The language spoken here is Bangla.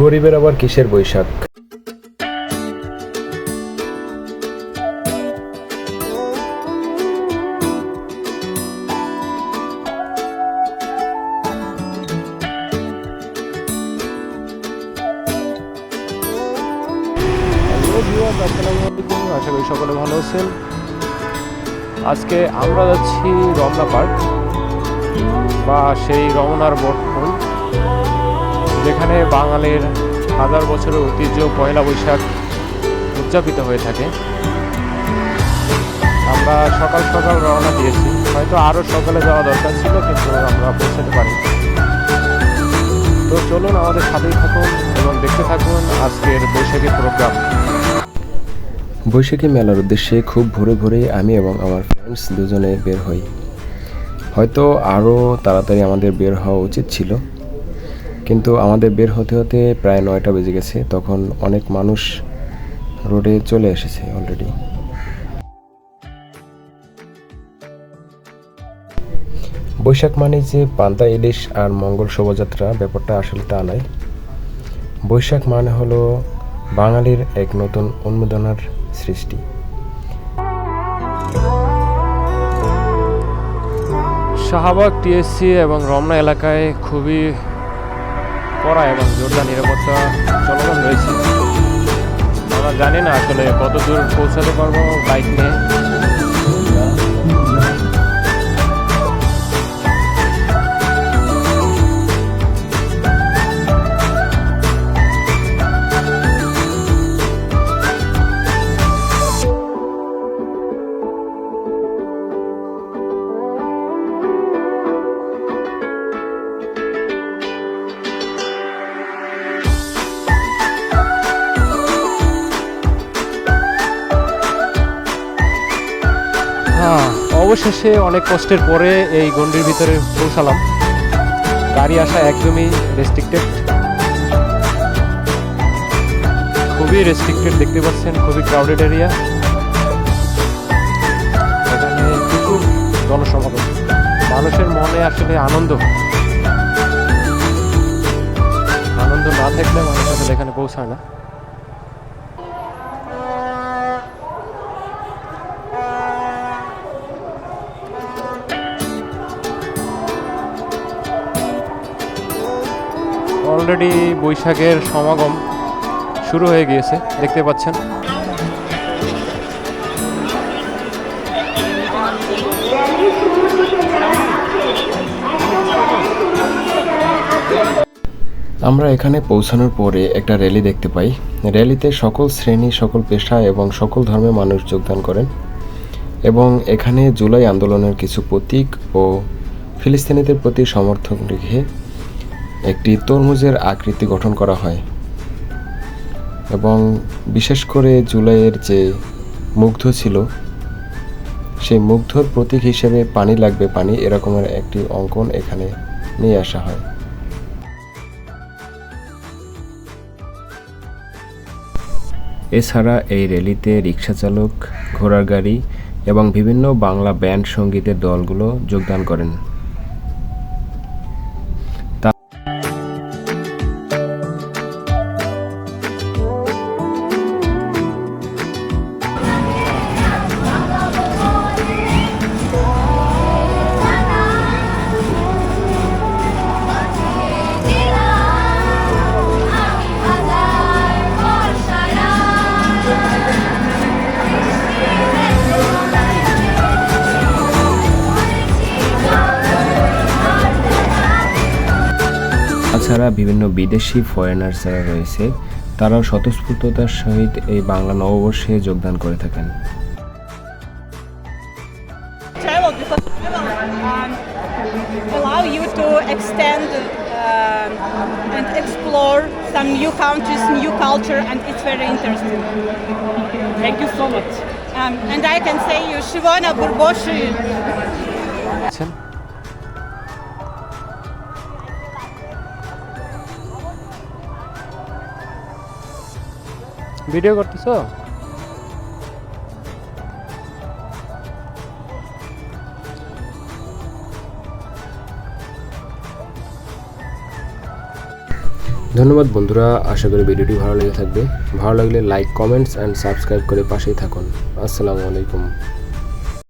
গরিবের আবার কিসের বৈশাখ? আশা করি সকলে ভালো আছেন। আজকে আমরা যাচ্ছি রমনা পার্ক, বা সেই রমনার বটমূল যেখানে বাঙালির হাজার বছরের ঐতিহ্য, পয়লা বৈশাখ উদযাপিত হয়ে থাকে। আমরা সকাল সকাল রওনা দিয়েছি। হয়তো আরও সকালে যাওয়া দরকার ছিল, কিন্তু আমরা পৌঁছাতে পারি তো চলুন আমাদের সাথেই থাকুন এবং দেখতে থাকুন আজকের বৈশাখী প্রোগ্রাম। বৈশাখী মেলার উদ্দেশ্যে খুব ভোরে ভোরে আমি এবং আমার ফ্রেন্ডস দুজনে বের হই। হয়তো আরও তাড়াতাড়ি আমাদের বের হওয়া উচিত ছিল। কিন্তু আমাদের বের হতে হতে প্রায় নয়টা বেজে গেছে। তখন অনেক মানুষ রোডে চলে এসেছে অলরেডি বৈশাখ মানে যে পান্তা, ইলিশ আর মঙ্গল শোভাযাত্রা, ব্যাপারটা আসলে তা নয়। বৈশাখ মানে হলো বাঙালির এক নতুন উন্মোদনার সৃষ্টি। শাহবাগ, টিএসসি এবং রমনা এলাকায় খুবই কড়া এবং জোরদার নিরাপত্তা চলমান রয়েছে। আমরা জানি না আসলে কত দূর পৌঁছাতে পারব বাইক নিয়ে। অবশেষে অনেক কষ্টের পরে এই গন্ডির ভিতরে পৌঁছালাম। গাড়ি আসা একদমই রেস্ট্রিক্টেড খুবই রেস্ট্রিক্টেড দেখতে পাচ্ছেন, খুবই ক্রাউডেড এরিয়া এখানে প্রচুর জনসমাগম। মানুষের মনে আসলে আনন্দ। আনন্দ না থাকলে মানুষ আসলে এখানে পৌঁছায় না। অলরেডি বৈশাখের সমাগম শুরু হয়ে গিয়েছে, দেখতে পাচ্ছেন। আমরা এখানে পৌঁছানোর পরে একটা র্যালি দেখতে পাই। র্যালিতে সকল শ্রেণি, সকল পেশা এবং সকল ধর্মের মানুষ যোগদান করেন এবং এখানে জুলাই আন্দোলনের কিছু প্রতীক ও ফিলিস্তিনিদের প্রতি সমর্থন রেখে একটি তরমুজের আকৃতি গঠন করা হয়। এবং বিশেষ করে জুলাইয়ের যে মুগ্ধ ছিল, সেই মুগ্ধর প্রতীক হিসেবে পানি লাগবে, পানি এরকমের একটি অঙ্কন এখানে নিয়ে আসা হয়। এছাড়া এই র্যালিতে রিক্সা চালক, ঘোড়ার গাড়ি এবং বিভিন্ন বাংলা ব্যান্ড সঙ্গীতের দলগুলো যোগদান করেন। তাছাড়া বিভিন্ন বিদেশি ফরেনার্স যারা রয়েছে তারাও স্বতঃস্ফূর্ততার সহিত এই বাংলা নববর্ষে যোগদান করে থাকেন। Um, and I can say you, Shivana Burboshi. Video করতেছো? ধন্যবাদ বন্ধুরা, আশা করি ভিডিওটি ভালো লেগে থাকবে। ভালো লাগলে লাইক, কমেন্টস অ্যান্ড সাবস্ক্রাইব করে পাশেই থাকুন। আসসালামু আলাইকুম।